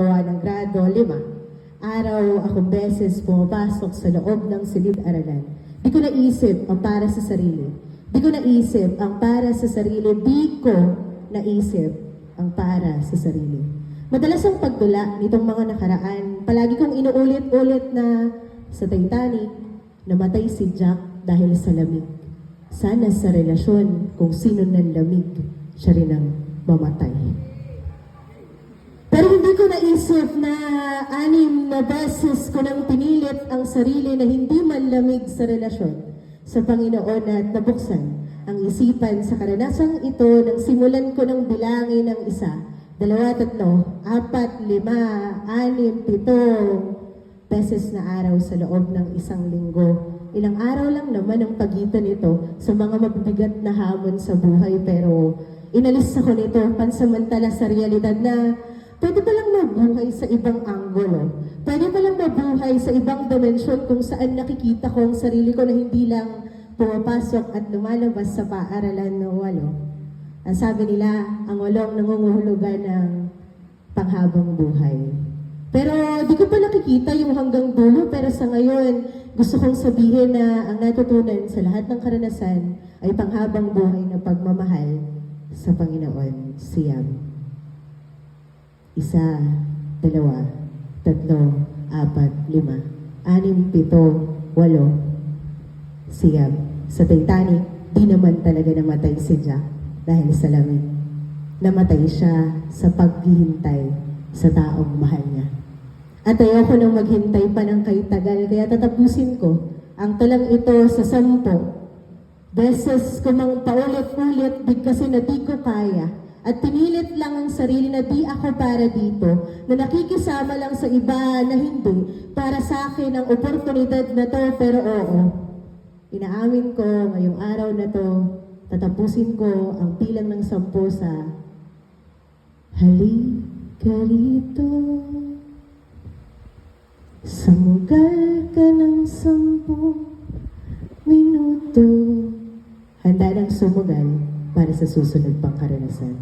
paggawa ng grado 5, araw akong beses pumapasok sa loob ng silid-aralan. Di ko naisip ang para sa sarili. Di ko naisip ang para sa sarili. Di ko naisip ang para sa sarili. Madalas ang pagtula nitong mga nakaraan, palagi kong inuulit-ulit na sa Titanic, namatay si Jack dahil sa lamig. Sana sa relasyon, kung sino ng lamig, siya rin ang mamatay. Naisip na anim na beses ko nang pinilit ang sarili na hindi manlamig sa relasyon sa Panginoon at nabuksan ang isipan sa karanasang ito nang simulan ko ng bilangin ng isa, dalawa, tatlo, apat, lima, anim, pito beses na araw sa loob ng isang linggo. Ilang araw lang naman ang pagitan nito sa mga mabibigat na hamon sa buhay pero inalis ako nito pansamantala sa realidad na pwede pa lang mabuhay sa ibang anggulo. Pwede pa lang mabuhay sa ibang dimensyon kung saan nakikita ko ang sarili ko na hindi lang pumapasok at lumalabas sa paaralan ng walo. Ang sabi nila, ang walong nangunguhulugan ng panghabang buhay. Pero di ko pa nakikita yung hanggang dulo, pero sa ngayon, gusto kong sabihin na ang natutunan sa lahat ng karanasan ay panghabang buhay na pagmamahal sa Panginoon, siyam. Isa, dalawa, tatlo, apat, lima, anim, pito, walo, siyam. Sa Titanic, di naman talaga namatay si Jack dahil sa lamig. Namatay siya sa paghihintay sa taong mahal niya. At ayoko nang maghintay pa ng kay tagal, kaya tatapusin ko ang talang ito sa sampo. Beses ko mang paulit-ulit bigkasin na di ko kaya at pinilit lang ang sarili na di ako para dito, na nakikisama lang sa iba na hindi, para sa akin ang oportunidad na to, pero oo. Inaamin ko ngayong araw na to, tatapusin ko ang bilang ng sampo sa Halika rito Sumugal ka ng sampu minuto Handa ng sumugal para sa susunod pang karanasan.